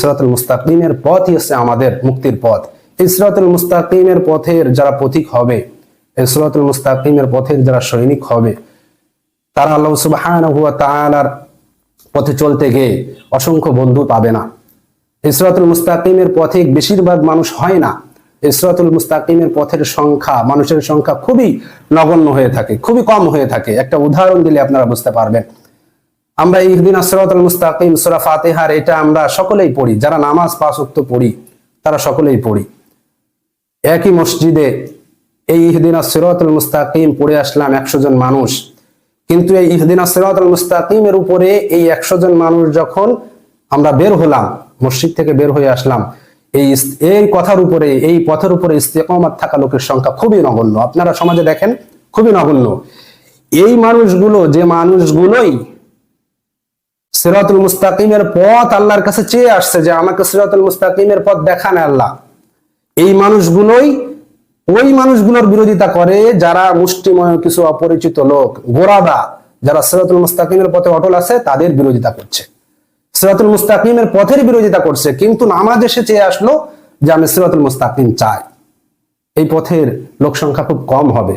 সিরাতুল মুস্তাকিমের পথই হচ্ছে আমাদের মুক্তির পথ। এই সিরাতুল মুস্তাকিমের পথের যারা পথিক হবে, এই সিরাতুল মুস্তাকিমের পথের যারা সৈনিক হবে, তারা আল্লাহ তাআলার পথে চলতে গিয়ে অসংখ্য বন্ধু পাবে না। ইসরাতুল মুস্তাকিমের পথে বেশিরভাগ মানুষ হয় না। ইসরাতুল মুস্তাকিমের পথের সংখ্যা, মানুষের সংখ্যা খুবই নগণ্য হয়ে থাকে, খুবই কম হয়ে থাকে। একটা উদাহরণ দিলে আপনারা বুঝতে পারবেন। আমরা ইহদিন আসরাতুল মুস্তাকিম, সূরা ফাতিহার এটা আমরা সকলেই পড়ি। যারা নামাজ পাঁচ পড়ি, তারা সকলেই পড়ি। একই মসজিদে এই ইহদিন আসরাতুল মুস্তাকিম পড়ে আসলাম একশো জন মানুষ। কিন্তু এই ইহদিন আসরাতুল মুস্তাকিমের উপরে এই একশো জন মানুষ যখন আমরা বের হলাম, মসজিদ থেকে বের হয়ে আসলাম, এই এই কথার উপরে, এই পথের উপরে ইস্তেকমাত থাকা লোকের সংখ্যা খুবই নগণ্য। আপনারা সমাজে দেখেন, খুবই নগণ্য। এই মানুষগুলো, যে মানুষগুলোই সিরাতুল মুস্তাকিমের পথ আল্লাহর কাছে চেয়ে আসছে যে আমাকে সিরাতুল মুস্তাকিমের পথ দেখান আল্লাহ। এই মানুষগুলোই, ওই মানুষগুলোর বিরোধিতা করে যারা মুষ্টিময় কিছু অপরিচিত লোক, গোরাদা, যারা সিরাতুল মুস্তাকিমের পথে অটল আছে, তাদের বিরোধিতা করছে। সিরাতুল মুস্তাকিমের পথের বিরোধিতা করছে, কিন্তু নামাজ এসে চেয়ে আসলো যে আমি সিরাতুল মুস্তাকিম চাই। এই পথের লোক সংখ্যা খুব কম হবে।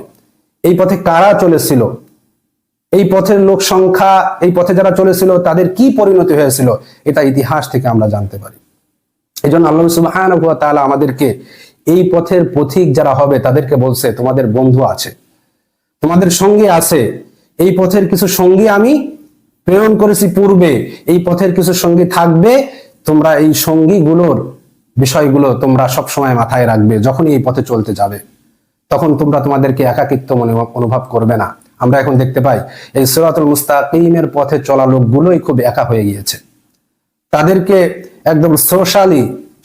এই পথে কারা চলেছিল? এই পথের লোক সংখ্যা, এই পথে যারা চলেছিল, তাদের কি পরিণতি হয়েছিল? এটা ইতিহাস থেকে আমরা জানতে পারি। এই জন্য আল্লাহ তাআলা আমাদেরকে এই পথের পথিক যারা হবে, তাদেরকে বলছে, তোমাদের বন্ধু আছে, তোমাদের সঙ্গে আছে। এই পথের কিছু সঙ্গী আমি প্রেরণ করেছি পূর্বে। এই পথের কিছু সঙ্গী থাকবে। তোমরা এই সঙ্গীগুলোর বিষয়গুলো তোমরা সব সময় মাথায় রাখবে। যখনই এই পথে চলতে যাবে, তখন তোমরা তোমাদেরকে একাকিত্ব মনে অনুভব করবে না। আমরা এখন দেখতে পাই, এই সিরাতুল মুস্তাকিমের পথে চলা লোকগুলোই খুব একা হয়ে গিয়েছে। তাদেরকে একদম সোশ্যালি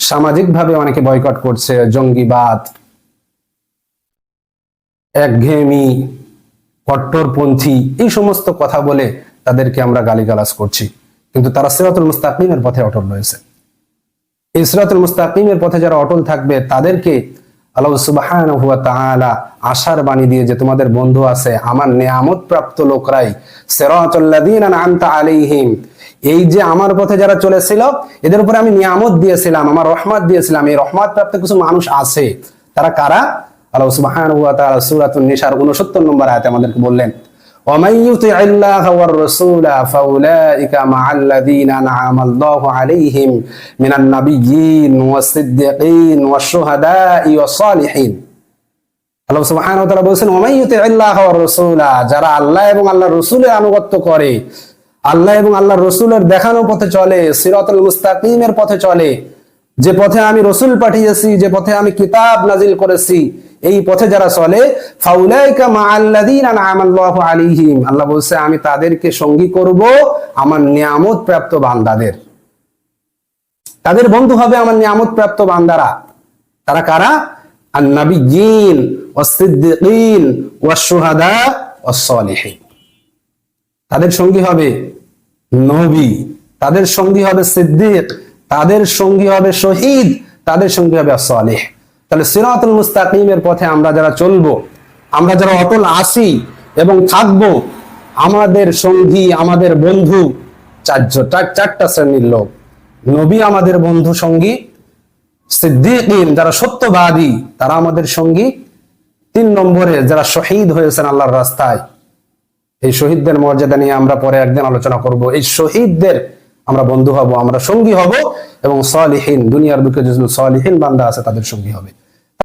সামাজিকভাবে অনেকে বয়কট করছে, জঙ্গিবাদ, একঘেয়েমি, কট্টরপন্থী, এই সমস্ত কথা বলে তাদেরকে আমরা গালিগালাজ করছি। কিন্তু তারা সিরাতুল মুস্তাকিমের পথে অটল রয়েছে। এই সিরাতুল মুস্তাকিমের পথে যারা অটল থাকবে, তাদেরকে আল্লাহ সুবাহান হুয়া আশার বাণী দিয়ে যে তোমাদের বন্ধু আছে, আমার নেয়ামত প্রাপ্ত লোকরাই সেরাতুল্লাদিন আনতা এই যে আমার পথে যারা চলেছিল, এদের উপরে আমি নিয়ামত দিয়েছিলাম, আমার রহমত দিয়েছিলাম। এই রহমত প্রাপ্ত কিছু মানুষ আছে, তারা কারা? আল্লাহ সুবাহান হুয়া তাআলা সূরাতুন নিসার 69 নম্বর আয়াতে আমাদেরকে বললেন ومن يطع الله والرسول فأولئك مع الذين أنعم الله عليهم من النبيين والصديقين والشهداء والصالحين আল্লাহ সুবহানাহু ওয়া তাআলা বলেছেন ওমাই ইউতিল্লাহ ওয়ার রাসূলা যারা আল্লাহ এবং আল্লাহর রাসূলের আনুগত্য করে আল্লাহ এবং আল্লাহর রাসূলের দেখানো পথে চলে সিরাতুল মুস্তাকিমের পথে চলে যে পথে আমি রসুল পাঠিয়েছি, যে পথে আমি কিতাব নাজিল করেছি, এই পথে যারা চলে আলাইহিম। আল্লাহ বলছে, আমি তাদেরকে সঙ্গী করব আমার নিয়ামত প্রাপ্ত বান্দাদের। তাদের বন্ধু হবে আমার নিয়ামত প্রাপ্ত বান্দারা। তারা কারা? আন্নাবিয়িন ওয়াসসিদ্দিকিন ওয়াশ-শুহাদা ওয়াস-সালিহিন। তাদের সঙ্গী হবে নবী, তাদের সঙ্গী হবে সিদ্দিক তাদের সঙ্গী হবে শহীদ, তাদের সঙ্গী হবে সালেহ। তাহলে সিরাতুল মুস্তাকিমের পথে আমরা যারা চলবো, আমরা যারা অটল আসি এবং থাকব, আমাদের সঙ্গী, আমাদের বন্ধু চারজন চার- চারটা শ্রেণির লোক। নবী আমাদের বন্ধু সঙ্গী, সিদ্দিকিন যারা সত্যবাদী, তারা আমাদের সঙ্গী। তিন নম্বরে যারা শহীদ হয়েছেন আল্লাহর রাস্তায়, এই শহীদদের মর্যাদা নিয়ে আমরা পরে একদিন আলোচনা করব। এই শহীদদের আমরা বন্ধু হব, আমরা সঙ্গী হব এবং সলিহীন, দুনিয়ার বুকে যে সলিহীন বান্দা আছে, তাদের সঙ্গী হবে।